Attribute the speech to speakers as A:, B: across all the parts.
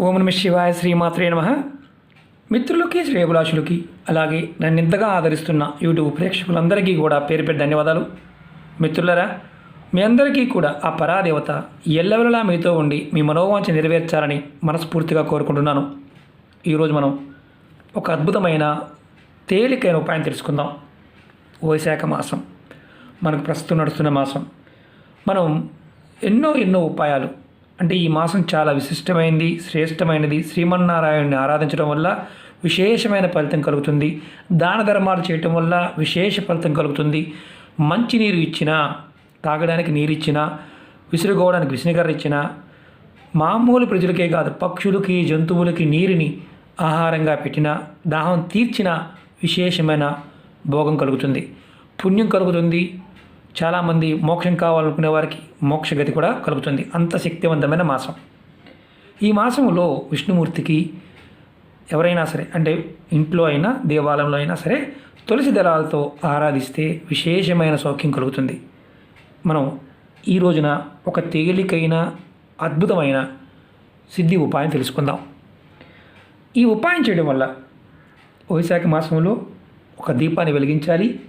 A: ఓం నమ శివాయ శ్రీమాత్రే నమ. మిత్రులకి శ్రేయభిలాషులకి అలాగే నన్ను ఇంతగా ఆదరిస్తున్న యూట్యూబ్ ప్రేక్షకులందరికీ కూడా పేరు పెట్టి ధన్యవాదాలు. మిత్రులరా మీ అందరికీ కూడా ఆ పరాదేవత ఎల్లవెల్లలా మీతో ఉండి మీ మనోవాంఛ నెరవేర్చాలని మనస్ఫూర్తిగా కోరుకుంటున్నాను. ఈరోజు మనం ఒక అద్భుతమైన తేలికైన ఉపాయం తెలుసుకుందాం. వైశాఖ మాసం మనకు ప్రస్తుతం నడుస్తున్న మాసం. మనం ఎన్నో ఎన్నో ఉపాయాలు అంటే ఈ మాసం చాలా విశిష్టమైనది శ్రేష్టమైనది. శ్రీమన్నారాయణుని ఆరాధించడం వల్ల విశేషమైన ఫలితం కలుగుతుంది. దాన ధర్మాలు చేయటం వల్ల విశేష ఫలితం కలుగుతుంది. మంచి నీరు ఇచ్చినా తాగడానికి నీరు ఇచ్చినా విసురుకోవడానికి విసునిగర్ర ఇచ్చినా మామూలు ప్రజలకే కాదు పక్షులకి జంతువులకి నీరుని ఆహారంగా పెట్టిన దాహం తీర్చిన విశేషమైన భోగం కలుగుతుంది. పుణ్యం కలుగుతుంది. చాలామంది మోక్షం కావాలనుకునే వారికి మోక్షగతి కూడా కలుగుతుంది. అంత శక్తివంతమైన మాసం. ఈ మాసంలో విష్ణుమూర్తికి ఎవరైనా సరే అంటే ఇంట్లో అయినా దేవాలయంలో అయినా సరే తులసి దళాలతో ఆరాధిస్తే విశేషమైన సౌఖ్యం కలుగుతుంది. మనం ఈ రోజున ఒక తేలికైన అద్భుతమైన సిద్ధి ఉపాయం తెలుసుకుందాం. ఈ ఉపాయం చేయడం వల్ల వైశాఖ మాసంలో ఒక దీపాన్ని వెలిగించాలి.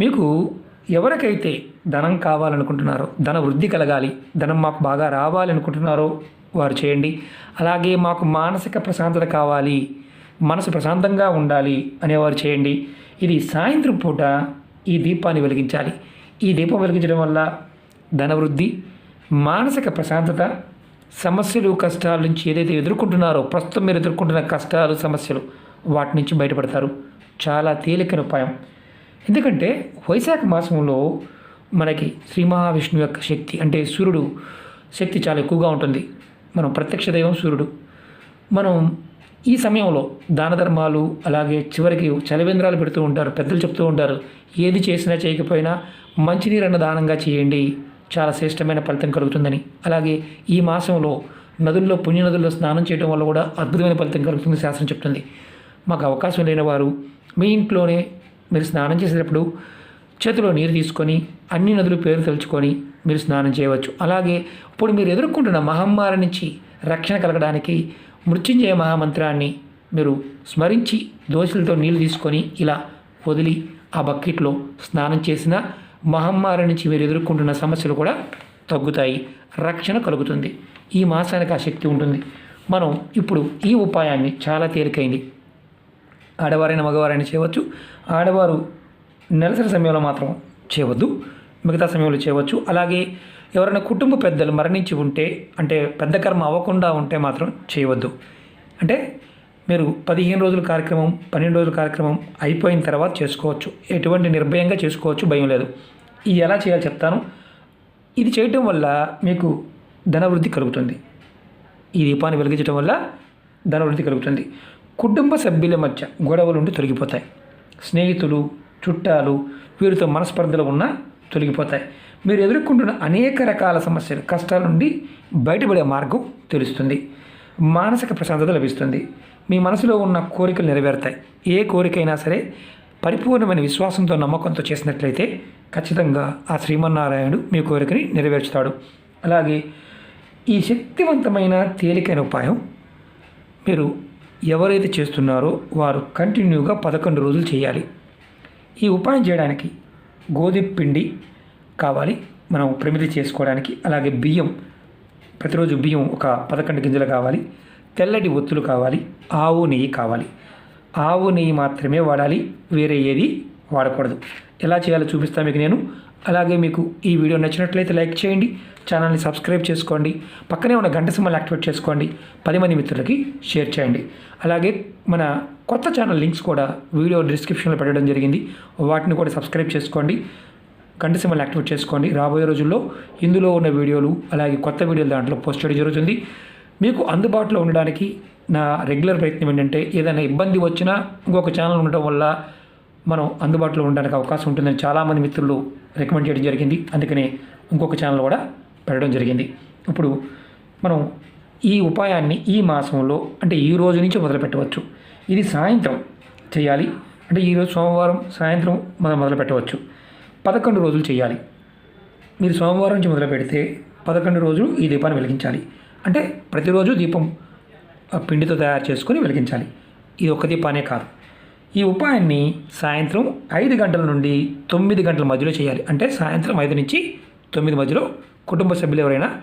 A: మీకు ఎవరికైతే ధనం కావాలనుకుంటున్నారో ధన వృద్ధి కలగాలి ధనం మాకు బాగా రావాలనుకుంటున్నారో వారు చేయండి. అలాగే మాకు మానసిక ప్రశాంతత కావాలి మనసు ప్రశాంతంగా ఉండాలి అనేవారు చేయండి. ఇది సాయంత్రం పూట ఈ దీపాన్ని వెలిగించాలి. ఈ దీపం వెలిగించడం వల్ల ధనవృద్ధి మానసిక ప్రశాంతత సమస్యలు కష్టాల నుంచి ఏదైతే ఎదుర్కొంటున్నారో ప్రస్తుతం మీరు ఎదుర్కొంటున్న కష్టాలు సమస్యలు వాటి నుంచి బయటపడతారు. చాలా తేలికైన ఉపాయం. ఎందుకంటే వైశాఖ మాసంలో మనకి శ్రీ మహావిష్ణువు యొక్క శక్తి అంటే సూర్యుడు శక్తి చాలా ఎక్కువగా ఉంటుంది. మనం ప్రత్యక్ష దైవం సూర్యుడు. మనం ఈ సమయంలో దాన ధర్మాలు అలాగే చివరికి చలవేంద్రాలు పెడుతూ ఉంటారు పెద్దలు చెప్తూ ఉంటారు ఏది చేసినా చేయకపోయినా మంచినీరు అన్న దానంగా చేయండి. చాలా శ్రేష్టమైన ఫలితం కలుగుతుందని. అలాగే ఈ మాసంలో నదుల్లో పుణ్య నదుల్లో స్నానం చేయడం వల్ల కూడా అద్భుతమైన ఫలితం కలుగుతుంది శాస్త్రం చెప్తుంది. మాకు అవకాశం లేని వారు మీ ఇంట్లోనే మీరు స్నానం చేసేటప్పుడు చేతిలో నీరు తీసుకొని అన్ని నదులు పేరు తలుచుకొని మీరు స్నానం చేయవచ్చు. అలాగే ఇప్పుడు మీరు ఎదుర్కొంటున్న మహమ్మారి నుంచి రక్షణ కలగడానికి మృత్యుంజయ మహామంత్రాన్ని మీరు స్మరించి దోశలతో నీళ్ళు తీసుకొని ఇలా వదిలి ఆ బకెట్లో స్నానం చేసిన మహమ్మారి నుంచి మీరు ఎదుర్కొంటున్న సమస్యలు కూడా తగ్గుతాయి. రక్షణ కలుగుతుంది. ఈ మాసానికి ఆ శక్తి ఉంటుంది. మనం ఇప్పుడు ఈ ఉపాయాన్ని చాలా తేలికైంది. ఆడవారైన మగవారైనా చేయవచ్చు. ఆడవారు నెలసరి సమయంలో మాత్రం చేయవద్దు. మిగతా సమయంలో చేయవచ్చు. అలాగే ఎవరైనా కుటుంబ పెద్దలు మరణించి ఉంటే అంటే పెద్ద కర్మ అవ్వకుండా ఉంటే మాత్రం చేయవద్దు. అంటే మీరు పదిహేను రోజుల కార్యక్రమం పన్నెండు రోజుల కార్యక్రమం అయిపోయిన తర్వాత చేసుకోవచ్చు. ఎటువంటి నిర్భయంగా చేసుకోవచ్చు భయం లేదు. ఇది ఎలా చేయాలో చెప్తాను. ఇది చేయటం వల్ల మీకు ధనవృద్ధి కలుగుతుంది. ఈ దీపాన్ని వెలిగించడం వల్ల ధనవృద్ధి కలుగుతుంది. కుటుంబ సభ్యుల మధ్య గొడవలు ఉండి తొలగిపోతాయి. స్నేహితులు చుట్టాలు వీరితో మనస్పర్ధలు ఉన్నా తొలగిపోతాయి. మీరు ఎదుర్కొంటున్న అనేక రకాల సమస్యలు కష్టాల నుండి బయటపడే మార్గం తెలుస్తుంది. మానసిక ప్రశాంతత లభిస్తుంది. మీ మనసులో ఉన్న కోరికలు నెరవేరుతాయి. ఏ కోరికైనా సరే పరిపూర్ణమైన విశ్వాసంతో నమ్మకంతో చేసినట్లయితే ఖచ్చితంగా ఆ శ్రీమన్నారాయణుడు మీ కోరికని నెరవేర్చుతాడు. అలాగే ఈ శక్తివంతమైన తేలికైన ఉపాయం మీరు ఎవరైతే చేస్తున్నారో వారు కంటిన్యూగా పదకొండు రోజులు చేయాలి. ఈ ఉపాయం చేయడానికి గోధుమ పిండి కావాలి. మనం ప్రమిది చేసుకోవడానికి. అలాగే బియ్యం. ప్రతిరోజు బియ్యం ఒక పదకొండు గింజలు కావాలి. తెల్లటి ఒత్తులు కావాలి. ఆవు నెయ్యి కావాలి. ఆవు నెయ్యి మాత్రమే వాడాలి. వేరే ఏది వాడకూడదు. ఎలా చేయాలో చూపిస్తాను మీకు నేను. అలాగే మీకు ఈ వీడియో నచ్చినట్లయితే లైక్ చేయండి ఛానల్ని సబ్స్క్రైబ్ చేసుకోండి పక్కనే ఉన్న గంట సింబల్ యాక్టివేట్ చేసుకోండి పది మంది మిత్రులకి షేర్ చేయండి. అలాగే మన కొత్త ఛానల్ లింక్స్ కూడా వీడియో డిస్క్రిప్షన్లో పెట్టడం జరిగింది వాటిని కూడా సబ్స్క్రైబ్ చేసుకోండి గంట సింబల్ యాక్టివేట్ చేసుకోండి. రాబోయే రోజుల్లో ఇందులో ఉన్న వీడియోలు అలాగే కొత్త వీడియోలు దాంట్లో పోస్ట్ చేయడం జరుగుతుంది. మీకు అందుబాటులో ఉండడానికి నా రెగ్యులర్ ప్రయత్నం ఏంటంటే ఏదైనా ఇబ్బంది వచ్చినా ఇంకొక ఛానల్ ఉండటం వల్ల మనం అందుబాటులో ఉండడానికి అవకాశం ఉంటుందని చాలామంది మిత్రులు రికమెండ్ చేయడం జరిగింది. అందుకనే ఇంకొక ఛానల్ కూడా పెట్టడం జరిగింది. ఇప్పుడు మనం ఈ ఉపాయాన్ని ఈ మాసంలో అంటే ఈ రోజు నుంచి మొదలు పెట్టవచ్చు. ఇది సాయంత్రం చేయాలి. అంటే ఈరోజు సోమవారం సాయంత్రం మనం మొదలు పెట్టవచ్చు. పదకొండు రోజులు చేయాలి. మీరు సోమవారం నుంచి మొదలు పెడితే పదకొండు రోజులు ఈ దీపాన్ని వెలిగించాలి. అంటే ప్రతిరోజు దీపం ఆ పిండితో తయారు చేసుకొని వెలిగించాలి. ఇది ఒక్క దీపానే కాదు. ఈ ఉపాయాన్ని సాయంత్రం ఐదు గంటల నుండి తొమ్మిది గంటల మధ్యలో చేయాలి. అంటే సాయంత్రం ఐదు నుంచి తొమ్మిది మధ్యలో కుటుంబ సభ్యులు ఎవరైనా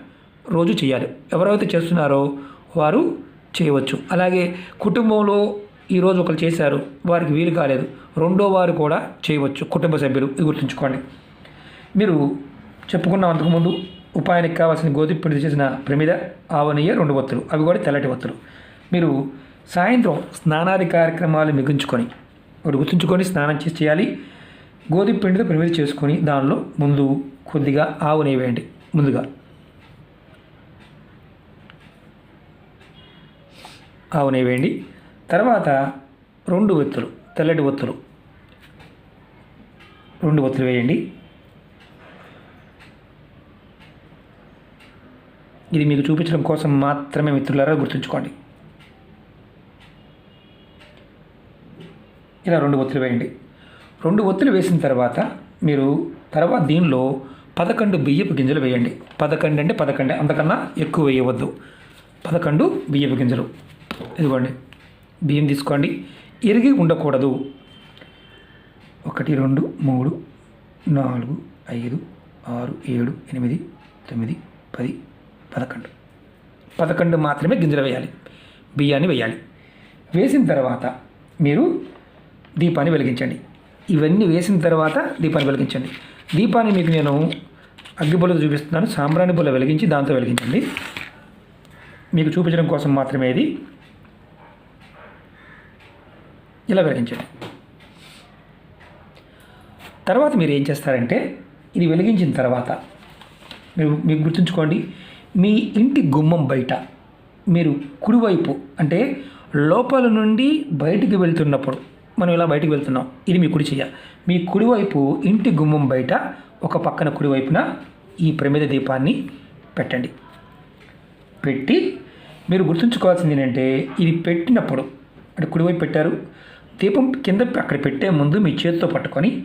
A: రోజు చేయాలి. ఎవరైతే చేస్తున్నారో వారు చేయవచ్చు. అలాగే కుటుంబంలో ఈరోజు ఒకరు చేశారు వారికి వీలు కాలేదు రెండో వారు కూడా చేయవచ్చు. కుటుంబ సభ్యులు ఇది గుర్తుంచుకోండి. మీరు చెప్పుకున్నాం అంతకుముందు ఉపాయానికి కావాల్సిన గోధుమ పిండి చేసిన ప్రమిద ఆవనీయ రెండు ఒత్తులు అవి కూడా తెల్లటి ఒత్తులు. మీరు సాయంత్రం స్నానాది కార్యక్రమాలు మిగుంచుకొని ఒకటి గుర్తుంచుకొని స్నానం చేసి చేయాలి. గోధుమ పిండితో ప్రమిద చేసుకొని దానిలో ముందు కొద్దిగా ఆవు నెయ్యి వేయండి. ముందుగా. ఆవు నెయ్యి వేయండి. తర్వాత రెండు ఒత్తులు తెల్లటి ఒత్తులు. రెండు ఒత్తులు వేయండి. ఇది మీకు చూపించడం కోసం మాత్రమే మిత్రులారా గుర్తుంచుకోండి. ఇలా రెండు ఒత్తులు వేయండి. రెండు ఒత్తులు వేసిన తర్వాత మీరు తర్వాత దీనిలో పదకొండు బియ్యపు గింజలు వేయండి. పదకొండు అంటే పదకొండు అంతకన్నా ఎక్కువ వేయవద్దు. పదకొండు బియ్యపు గింజలు. ఇదిగోండి. బియ్యం తీసుకోండి. ఇరిగి ఉండకూడదు. ఒకటి రెండు మూడు నాలుగు ఐదు ఆరు ఏడు ఎనిమిది తొమ్మిది పది పదకొండు. పదకొండు మాత్రమే గింజలు వేయాలి. బియ్యాన్ని వేయాలి. వేసిన తర్వాత మీరు దీపాన్ని వెలిగించండి. ఇవన్నీ వేసిన తర్వాత దీపాన్ని వెలిగించండి. దీపాన్ని మీకు నేను అగ్గిబుల్లతో చూపిస్తున్నాను. సాంబ్రాణి బుల్ల వెలిగించి దాంతో వెలిగించండి. మీకు చూపించడం కోసం మాత్రమే ఇది. ఇలా వెలిగించండి. తర్వాత మీరు ఏం చేస్తారంటే ఇది వెలిగించిన తర్వాత మీరు మీకు గుర్తుంచుకోండి మీ ఇంటి గుమ్మం బయట మీరు కుడివైపు అంటే లోపల నుండి బయటికి వెళ్తున్నప్పుడు మనం ఇలా బయటకు వెళ్తున్నాం. ఇది మీ కుడి చెయ్య. మీ కుడివైపు ఇంటి గుమ్మం బయట ఒక పక్కన కుడివైపున ఈ ప్రమిద దీపాన్ని పెట్టండి. పెట్టి మీరు గుర్తుంచుకోవాల్సింది ఏంటంటే ఇది పెట్టినప్పుడు అంటే కుడివైపు పెట్టారు. దీపం కింద అక్కడ పెట్టే ముందు మీ చేతితో పట్టుకొని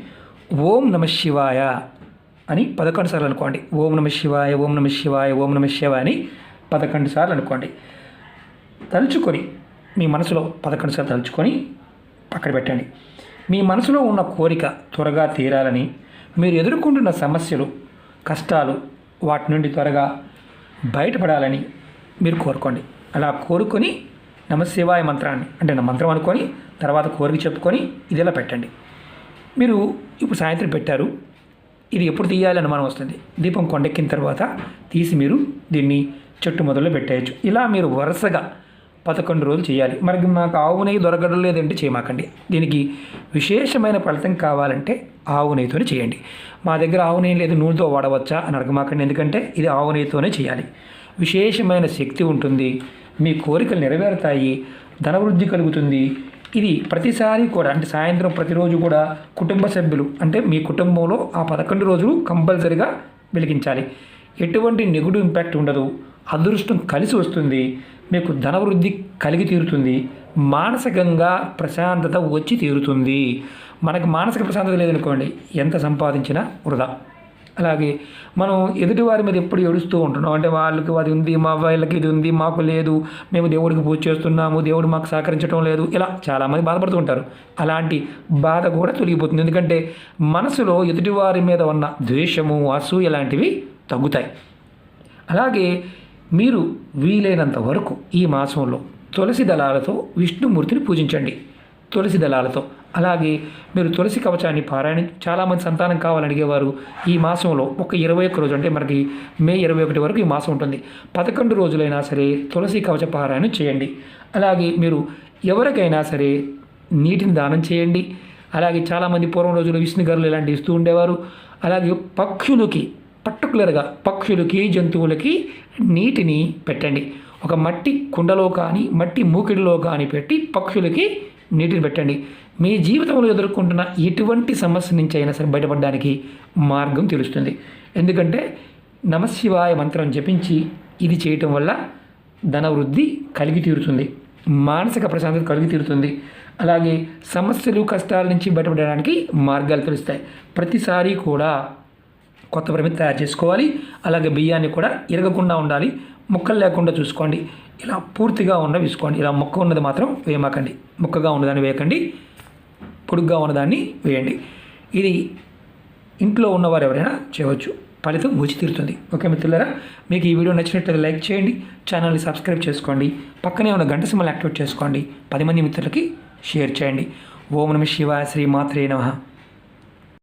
A: ఓం నమ శివాయ అని పదకొండు సార్లు అనుకోండి. ఓం నమ శివాయ ఓం నమ శివాయ ఓం నమ శివాయ అని పదకొండు సార్లు అనుకోండి. తలుచుకొని మీ మనసులో పదకొండు సార్లు తలుచుకొని పక్కన పెట్టండి. మీ మనసులో ఉన్న కోరిక త్వరగా తీరాలని మీరు ఎదుర్కొంటున్న సమస్యలు కష్టాలు వాటి నుండి త్వరగా బయటపడాలని మీరు కోరుకోండి. అలా కోరుకొని నమశివాయ మంత్రాన్ని అంటే నా మంత్రం అనుకొని తర్వాత కోరిక చెప్పుకొని ఇది ఇలా పెట్టండి. మీరు ఇప్పుడు సాయంత్రం పెట్టారు. ఇది ఎప్పుడు తీయాలి అనుమానం వస్తుంది. దీపం కొండెక్కిన తర్వాత తీసి మీరు దీన్ని చెట్టు మొదలు పెట్టేయచ్చు. ఇలా మీరు వరుసగా పదకొండు రోజులు చేయాలి. మనకి మాకు ఆవు నెయ్యి దొరకడం లేదంటే చేయమాకండి. దీనికి విశేషమైన ఫలితం కావాలంటే ఆవు నెయ్యితోనే చేయండి. మా దగ్గర ఆవు నెయ్యి లేదు నూనెతో వాడవచ్చా అని అడగమాకండి. ఎందుకంటే ఇది ఆవు నెయ్యితోనే చేయాలి. విశేషమైన శక్తి ఉంటుంది మీ కోరికలు నెరవేరుతాయి ధనవృద్ధి కలుగుతుంది. ఇది ప్రతిసారి కూడా అంటే సాయంత్రం ప్రతిరోజు కూడా కుటుంబ సభ్యులు అంటే మీ కుటుంబంలో ఆ పదకొండు రోజులు కంపల్సరిగా వెలిగించాలి. ఎటువంటి నెగిటివ్ ఇంపాక్ట్ ఉండదు. అదృష్టం కలిసి వస్తుంది మీకు ధనవృద్ధి కలిగి తీరుతుంది మానసికంగా ప్రశాంతత వచ్చి తీరుతుంది. మనకు మానసిక ప్రశాంతత లేదనుకోండి ఎంత సంపాదించినా వృధా. అలాగే మనం ఎదుటి వారి మీద ఎప్పుడు ఏడుస్తూ ఉంటున్నాం అంటే వాళ్ళకి అది ఉంది మా వాళ్ళకి ఇది ఉంది మాకు లేదు మేము దేవుడికి పూజ చేస్తున్నాము దేవుడు మాకు సహకరించడం లేదు ఇలా చాలామంది బాధపడుతూ ఉంటారు. అలాంటి బాధ కూడా తొలగిపోతుంది. ఎందుకంటే మనసులో ఎదుటి వారి మీద ఉన్న ద్వేషము అసూయ లాంటివి తగ్గుతాయి. అలాగే మీరు వీలైనంత వరకు ఈ మాసంలో తులసి దళాలతో విష్ణుమూర్తిని పూజించండి. తులసి దళాలతో. అలాగే మీరు తులసి కవచాన్ని పారాయణ చాలామంది సంతానం కావాలని అడిగేవారు. ఈ మాసంలో ఒక ఇరవై ఒక్క రోజు అంటే మనకి మే ఇరవై ఒకటి వరకు ఈ మాసం ఉంటుంది. పదకొండు రోజులైనా సరే తులసి కవచ పారాయణం చేయండి. అలాగే మీరు ఎవరికైనా సరే నీటిని దానం చేయండి. అలాగే చాలామంది పూర్వం రోజులు విష్ణుగారులు ఇలాంటివి ఇస్తూ ఉండేవారు. అలాగే పక్షులకి పర్టికులర్గా పక్షులకి జంతువులకి నీటిని పెట్టండి. ఒక మట్టి కుండలో కానీ మట్టి మూకిడిలో కానీ పెట్టి పక్షులకి నీటిని పెట్టండి. మీ జీవితంలో ఎదుర్కొంటున్న ఎటువంటి సమస్య నుంచి అయినా సరే బయటపడడానికి మార్గం తెలుస్తుంది. ఎందుకంటే నమశివాయ మంత్రం జపించి ఇది చేయటం వల్ల ధనవృద్ధి కలిగి తీరుతుంది. మానసిక ప్రశాంతత కలిగి తీరుతుంది. అలాగే సమస్యలు కష్టాల నుంచి బయటపడడానికి మార్గాలు తెలుస్తాయి. ప్రతిసారి కూడా కొత్త ప్రమిద తయారు చేసుకోవాలి. అలాగే బియ్యాన్ని కూడా ఇరగకుండా ఉండాలి. ముక్కలు లేకుండా చూసుకోండి. ఇలా పూర్తిగా ఉన్న వేసుకోండి. ఇలా ముక్క ఉన్నది మాత్రం వేయమాకండి. ముక్కగా ఉన్నదాన్ని వేయకండి. పొడుగ్గా ఉన్నదాన్ని వేయండి. ఇది ఇంట్లో ఉన్నవారు ఎవరైనా చేయవచ్చు. ఫలితం రుచి తీరుతుంది. ఓకే మిత్రులారా మీకు ఈ వీడియో నచ్చినట్లయితే లైక్ చేయండి. ఛానల్ని సబ్స్క్రైబ్ చేసుకోండి. పక్కనే ఉన్న గంట సింబల్ యాక్టివేట్ చేసుకోండి. పది మంది మిత్రులకి షేర్ చేయండి. ఓం నమ శివ శ్రీ మాత్రే నమ.